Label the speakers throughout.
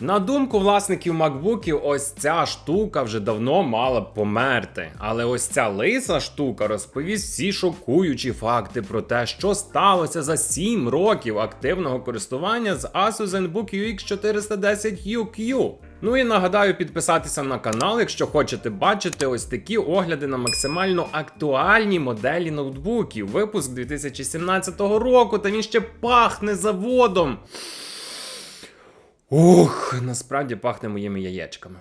Speaker 1: На думку власників макбуків, ось ця штука вже давно мала б померти. Але ось ця лиса штука розповість всі шокуючі факти про те, що сталося за 7 років активного користування з Asus ZenBook UX 410 UQ. Ну і нагадаю підписатися на канал, якщо хочете бачити ось такі огляди на максимально актуальні моделі ноутбуків. Випуск 2017 року, та він ще пахне заводом. Ух, насправді пахне моїми яєчками.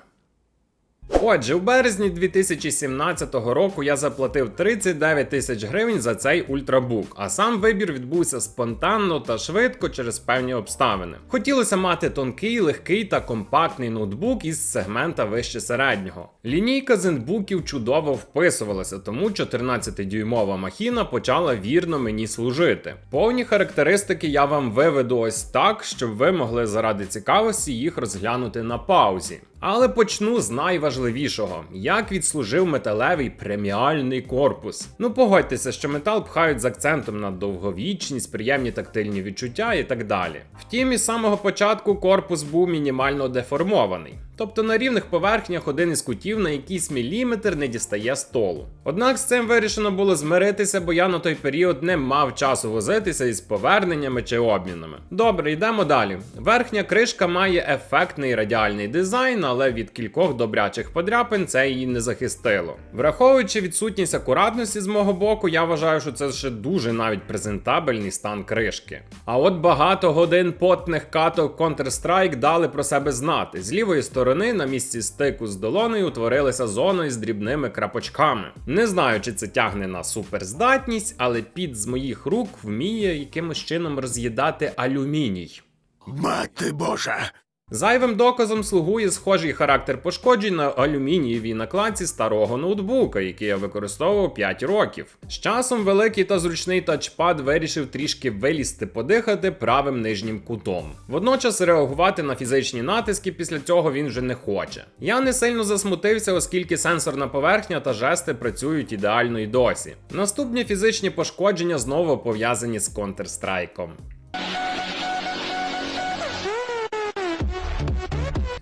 Speaker 1: Отже, у березні 2017 року я заплатив 39 тисяч гривень за цей ультрабук, а сам вибір відбувся спонтанно та швидко через певні обставини. Хотілося мати тонкий, легкий та компактний ноутбук із сегмента вище середнього. Лінійка зенбуків чудово вписувалася, тому 14-дюймова махіна почала вірно мені служити. Повні характеристики я вам виведу ось так, щоб ви могли заради цікавості їх розглянути на паузі. Але почну з найважливішого: як відслужив металевий преміальний корпус. Ну погодьтеся, що метал пхають з акцентом на довговічність, приємні тактильні відчуття і так далі. Втім, із самого початку корпус був мінімально деформований. Тобто на рівних поверхнях один із кутів на якийсь міліметр не дістає столу. Однак з цим вирішено було змиритися, бо я на той період не мав часу возитися із поверненнями чи обмінами. Добре, йдемо далі. Верхня кришка має ефектний радіальний дизайн, але від кількох добрячих подряпин це її не захистило. Враховуючи відсутність акуратності з мого боку, я вважаю, що це ще дуже навіть презентабельний стан кришки. А от багато годин потних каток Counter-Strike дали про себе знати. З лівої сторони на місці стику з долоною утворилася зона із дрібними крапочками. Не знаю, чи це тягне на суперздатність, але під з моїх рук вміє якимось чином роз'їдати алюміній.
Speaker 2: Мати Божа!
Speaker 1: Зайвим доказом слугує схожий характер пошкоджень на алюмінієвій накладці старого ноутбука, який я використовував 5 років. З часом великий та зручний тачпад вирішив трішки вилізти подихати правим нижнім кутом. Водночас реагувати на фізичні натиски після цього він вже не хоче. Я не сильно засмутився, оскільки сенсорна поверхня та жести працюють ідеально і досі. Наступні фізичні пошкодження знову пов'язані з Counter-Strike.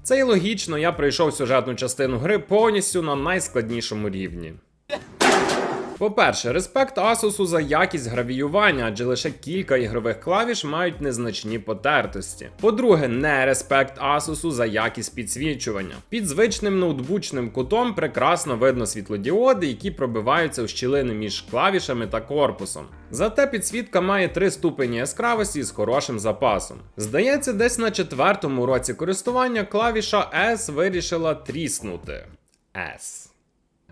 Speaker 1: Це й логічно, я пройшов сюжетну частину гри повністю на найскладнішому рівні. По-перше, респект Asus за якість гравіювання, адже лише кілька ігрових клавіш мають незначні потертості. По-друге, не респект Asus за якість підсвічування. Під звичним ноутбучним кутом прекрасно видно світлодіоди, які пробиваються в щілини між клавішами та корпусом. Зате підсвітка має три ступені яскравості з хорошим запасом. Здається, десь на четвертому році користування клавіша S вирішила тріснути. S.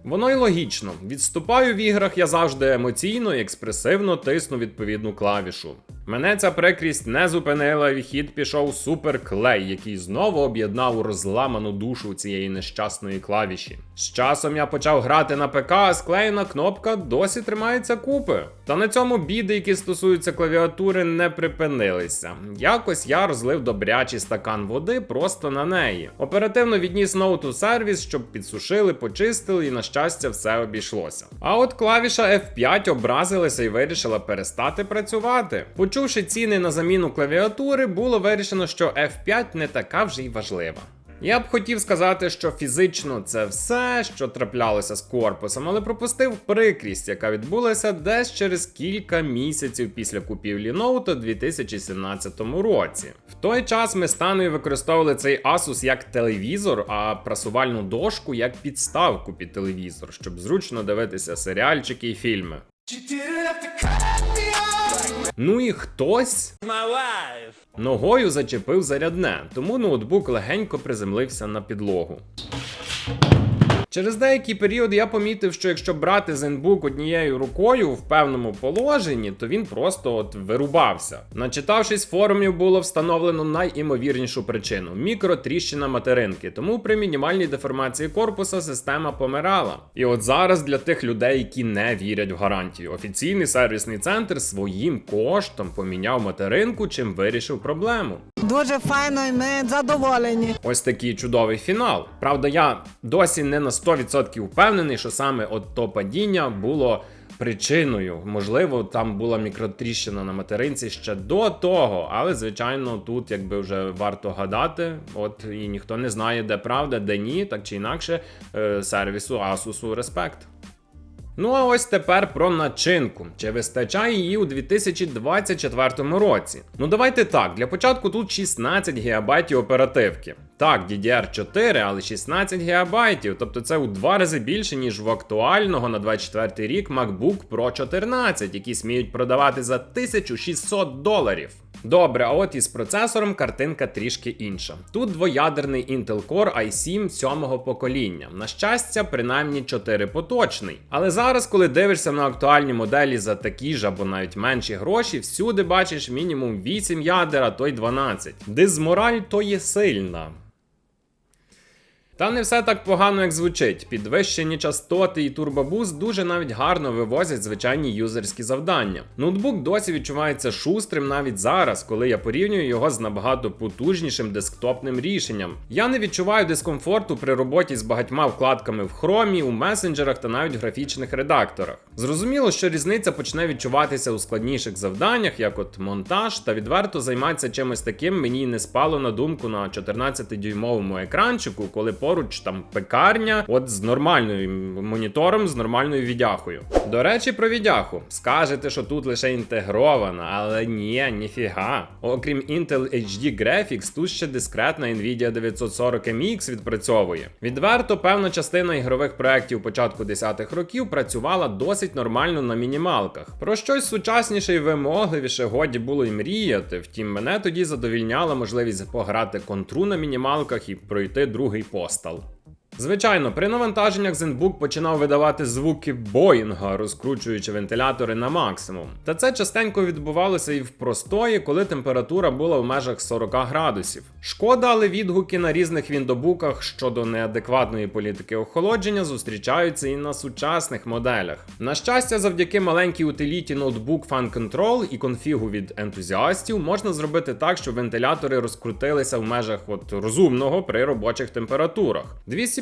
Speaker 1: Воно й логічно. Відступаю в іграх я завжди емоційно і експресивно тисну відповідну клавішу. Мене ця прикрість не зупинила, і в хід пішов суперклей, який знову об'єднав розламану душу цієї нещасної клавіші. З часом я почав грати на ПК, а склеєна кнопка досі тримається купи. Та на цьому біди, які стосуються клавіатури, не припинилися. Якось я розлив добрячий стакан води просто на неї. Оперативно відніс ноут у сервіс, щоб підсушили, почистили, і на щастя, все обійшлося. А от клавіша F5 образилася і вирішила перестати працювати. Почувши ціни на заміну клавіатури, було вирішено, що F5 не така вже й важлива. Я б хотів сказати, що фізично це все, що траплялося з корпусом, але пропустив прикрість, яка відбулася десь через кілька місяців після купівлі ноута у 2017 році. В той час ми з Таною використовували цей Asus як телевізор, а прасувальну дошку як підставку під телевізор, щоб зручно дивитися серіальчики і фільми. Ну і хтось ногою зачепив зарядне, тому ноутбук легенько приземлився на підлогу. Через деякий період я помітив, що якщо брати ZenBook однією рукою в певному положенні, то він просто от вирубався. Начитавшись форумів, було встановлено найімовірнішу причину мікротріщина материнки, тому при мінімальній деформації корпуса система помирала. І от зараз для тих людей, які не вірять в гарантію, офіційний сервісний центр своїм коштом поміняв материнку, чим вирішив проблему.
Speaker 3: Дуже файно і ми задоволені.
Speaker 1: Ось такий чудовий фінал. Правда, я досі не на 100% впевнений, що саме от то падіння було причиною. Можливо, там була мікротріщина на материнці ще до того, але звичайно, тут якби вже варто гадати. От і ніхто не знає, де правда, де ні, так чи інакше, е, сервісу Asus респект. Ну а ось тепер про начинку. Чи вистачає її у 2024 році? Ну давайте так, для початку тут 16 ГБ оперативки. Так, DDR4, але 16 ГБ, тобто це у два рази більше, ніж в актуального на 24 рік MacBook Pro 14, які сміють продавати за 1600 доларів. Добре, а от із процесором картинка трішки інша. Тут двоядерний Intel Core i7 сьомого покоління. На щастя, принаймні 4 поточний. Але зараз, коли дивишся на актуальні моделі за такі ж або навіть менші гроші, всюди бачиш мінімум 8 ядер, а то й 12. Дизмораль то є сильна. Та не все так погано, як звучить. Підвищені частоти і турбобуст дуже навіть гарно вивозять звичайні юзерські завдання. Ноутбук досі відчувається шустрим навіть зараз, коли я порівнюю його з набагато потужнішим десктопним рішенням. Я не відчуваю дискомфорту при роботі з багатьма вкладками в хромі, у месенджерах та навіть графічних редакторах. Зрозуміло, що різниця почне відчуватися у складніших завданнях, як от монтаж, та відверто займатися чимось таким мені не спало на думку на 14-дюймовому екранчику, коли поруч там пекарня, от з нормальним монітором, з нормальною відяхою. До речі, про відяху. Скажете, що тут лише інтегрована, але ні, ніфіга. Окрім Intel HD Graphics, тут ще дискретна Nvidia 940 MX відпрацьовує. Відверто, певна частина ігрових проєктів початку 10-х років працювала досить нормально на мінімалках. Про щось сучасніше і вимогливіше годі було й мріяти. Втім, мене тоді задовільняла можливість пограти контру на мінімалках і пройти другий постал. Звичайно, при навантаженнях ZenBook починав видавати звуки Боїнга, розкручуючи вентилятори на максимум. Та це частенько відбувалося і в простої, коли температура була в межах 40 градусів. Шкода, але відгуки на різних віндобуках щодо неадекватної політики охолодження зустрічаються і на сучасних моделях. На щастя, завдяки маленькій утиліті ноутбук Fan Control і конфігу від ентузіастів можна зробити так, щоб вентилятори розкрутилися в межах от розумного при робочих температурах.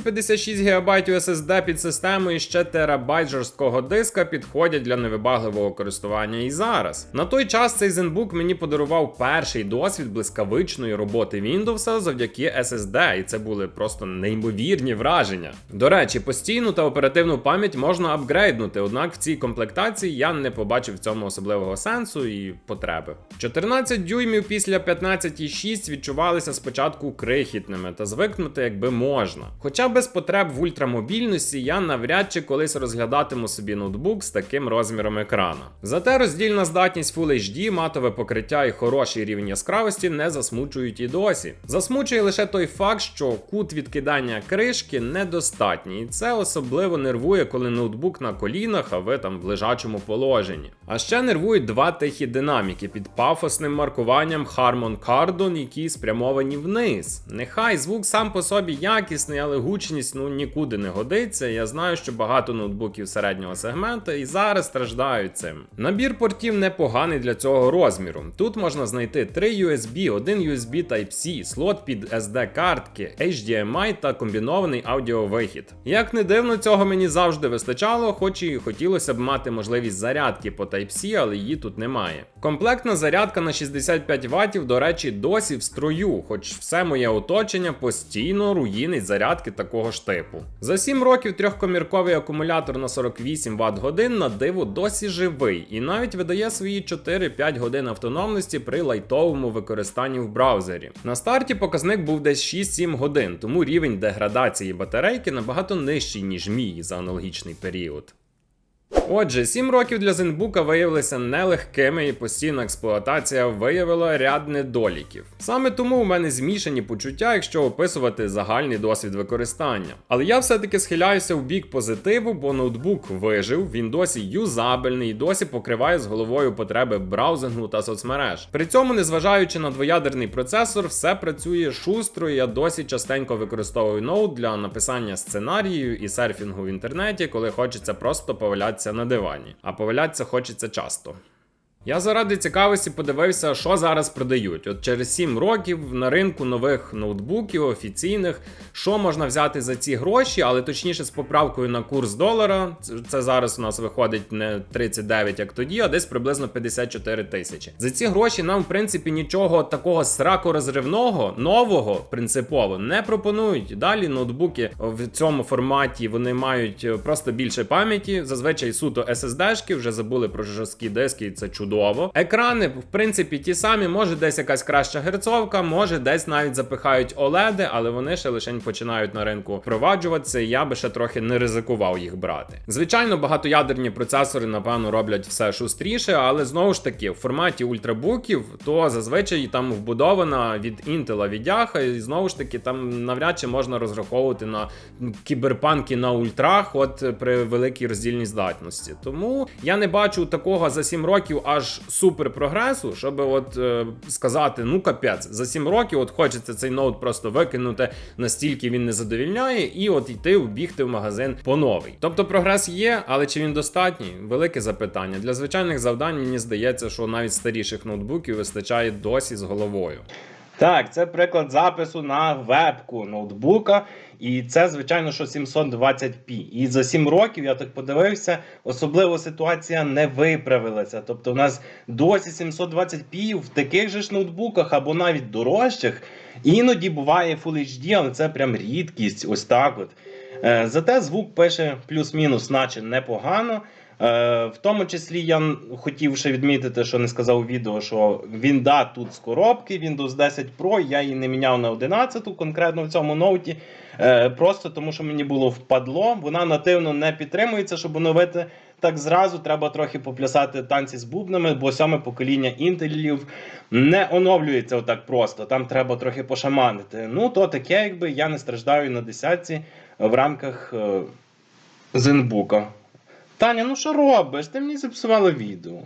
Speaker 1: 256 ГБ SSD під системою і ще терабайт жорсткого диска підходять для невибагливого користування і зараз. На той час цей ZenBook мені подарував перший досвід блискавичної роботи Windows завдяки SSD, і це були просто неймовірні враження. До речі, постійну та оперативну пам'ять можна апгрейднути, однак в цій комплектації я не побачив в цьому особливого сенсу і потреби. 14 дюймів після 15,6 відчувалися спочатку крихітними та звикнути якби можна. Хоча без потреб в ультрамобільності я навряд чи колись розглядатиму собі ноутбук з таким розміром екрана. Зате роздільна здатність Full HD, матове покриття і хороший рівень яскравості не засмучують і досі. Засмучує лише той факт, що кут відкидання кришки недостатній, і це особливо нервує, коли ноутбук на колінах, а ви там в лежачому положенні. А ще нервують два тихі динаміки під пафосним маркуванням Harman Kardon, які спрямовані вниз. Нехай звук сам по собі якісний, але гучність ну нікуди не годиться. Я знаю, що багато ноутбуків середнього сегмента і зараз страждають цим. Набір портів непоганий для цього розміру. Тут можна знайти 3 USB, один USB Type-C, слот під SD картки, HDMI та комбінований аудіовихід. Як не дивно, цього мені завжди вистачало, хоч і хотілося б мати можливість зарядки по Type-C, але її тут немає. Комплектна зарядка на 65 Вт, до речі, досі в строю, хоч все моє оточення постійно руїнить зарядки такого ж типу. За 7 років трьохкомірковий акумулятор на 48 Вт годин на диво досі живий і навіть видає свої 4-5 годин автономності при лайтовому використанні в браузері. На старті показник був десь 6-7 годин, тому рівень деградації батарейки набагато нижчий, ніж мій за аналогічний період. Отже, 7 років для Зенбука виявилися нелегкими, і постійна експлуатація виявила ряд недоліків. Саме тому у мене змішані почуття, якщо описувати загальний досвід використання. Але я все-таки схиляюся в бік позитиву, бо ноутбук вижив, він досі юзабельний і досі покриває з головою потреби браузингу та соцмереж. При цьому, незважаючи на двоядерний процесор, все працює шустро, і я досі частенько використовую ноут для написання сценарію і серфінгу в інтернеті, коли хочеться просто повалятися на дивані. А повалятися хочеться часто. Я заради цікавості подивився, що зараз продають. От через 7 років на ринку нових ноутбуків офіційних, що можна взяти за ці гроші, але точніше з поправкою на курс долара. Це, зараз у нас виходить не 39, як тоді, а десь приблизно 54 тисячі. За ці гроші нам, в принципі, нічого такого сракорозривного, нового принципово не пропонують. Далі ноутбуки в цьому форматі вони мають просто більше пам'яті. Зазвичай суто SSD-шки, вже забули про жорсткі диски, і це чудово. Екрани, в принципі, ті самі, може десь якась краща герцовка, може десь навіть запихають OLED, але вони ще лише починають на ринку впроваджуватися. і Я би ще трохи не ризикував їх брати. Звичайно, багатоядерні процесори, напевно, роблять все шустріше, але знову ж таки, в форматі ультрабуків, то зазвичай там вбудована від Intel відяха, і знову ж таки, там навряд чи можна розраховувати на кіберпанки на ультрах, от при великій роздільній здатності. Тому я не бачу такого за 7 років аж супер прогресу, щоб от е, сказати, ну капець, за 7 років от хочеться цей ноут просто викинути, настільки він не задовільняє, і от йти вбігти в магазин по новий. Тобто прогрес є, але чи він достатній? Велике запитання. Для звичайних завдань мені здається, що навіть старіших ноутбуків вистачає досі з головою.
Speaker 4: Так, це приклад запису на вебку ноутбука. І це, звичайно, що 720p. І за 7 років я так подивився, особливо ситуація не виправилася. Тобто, у нас досі 720p в таких же ж ноутбуках або навіть дорожчих. Іноді буває Full HD, але це прям рідкість. Ось так от. Е, Зате звук пише плюс-мінус, наче непогано. Е, В тому числі я хотів ще відмітити, що не сказав у відео, що він да тут з коробки, Windows 10 Pro, я її не міняв на 11 конкретно в цьому ноуті. Е, Просто тому, що мені було впадло. Вона нативно не підтримується, щоб оновити. Так зразу треба трохи поплясати танці з бубнами, бо сьоме покоління інтелів не оновлюється отак просто. Там треба трохи пошаманити. Ну, то таке, якби я не страждаю на десятці в рамках е, Зенбука. Таня, ну що робиш? Ти мені зіпсувала відео.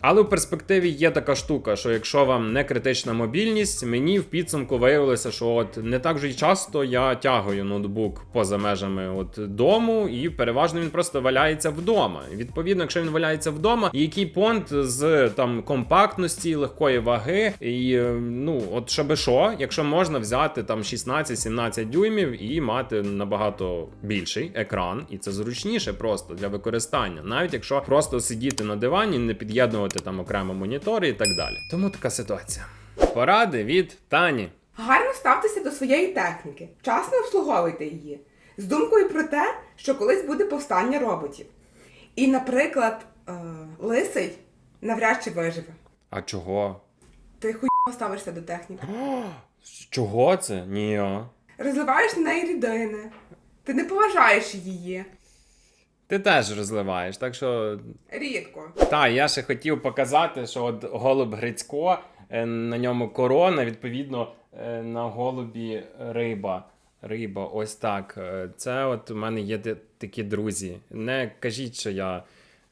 Speaker 1: Але в перспективі є така штука, що якщо вам не критична мобільність, мені в підсумку виявилося, що от не так вже й часто я тягую ноутбук поза межами от дому, і переважно він просто валяється вдома. Відповідно, якщо він валяється вдома, який понт з там компактності, легкої ваги, і е, ну от щоби що, якщо можна взяти там 16-17 дюймів і мати набагато більший екран, і це зручніше просто для використання, навіть якщо просто сидіти на дивані, не під'єднувати там окремо монітори і так далі. Тому така ситуація. Поради від Тані.
Speaker 5: Гарно ставтеся до своєї техніки, вчасно обслуговуйте її, з думкою про те, що колись буде повстання роботів. І, наприклад, е, лисий навряд чи виживе.
Speaker 1: А чого?
Speaker 5: Ти хуй ставишся до техніки.
Speaker 1: Чого це? Ні.
Speaker 5: Розливаєш на неї рідини. Ти не поважаєш її.
Speaker 1: Ти теж розливаєш, так що
Speaker 5: Рідко.
Speaker 1: Та, я ще хотів показати, що от голуб Грицько, е, на ньому корона, відповідно, е, на голубі риба. Риба, ось так. Е, Це от у мене є такі друзі. Не кажіть, що я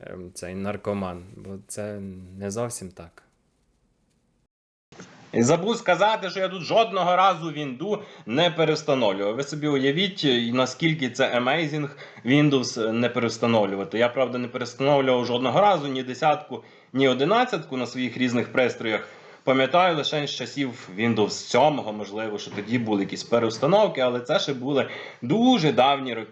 Speaker 1: е, цей наркоман, бо це не зовсім так.
Speaker 4: Забув сказати, що я тут жодного разу Вінду не перевстановлював. Ви собі уявіть, наскільки це amazing Windows не перевстановлювати. Я, правда, не перевстановлював жодного разу ні десятку, ні одинадцятку на своїх різних пристроях. Пам'ятаю лише з часів Windows 7, можливо, що тоді були якісь переустановки, але це ще були дуже давні роки.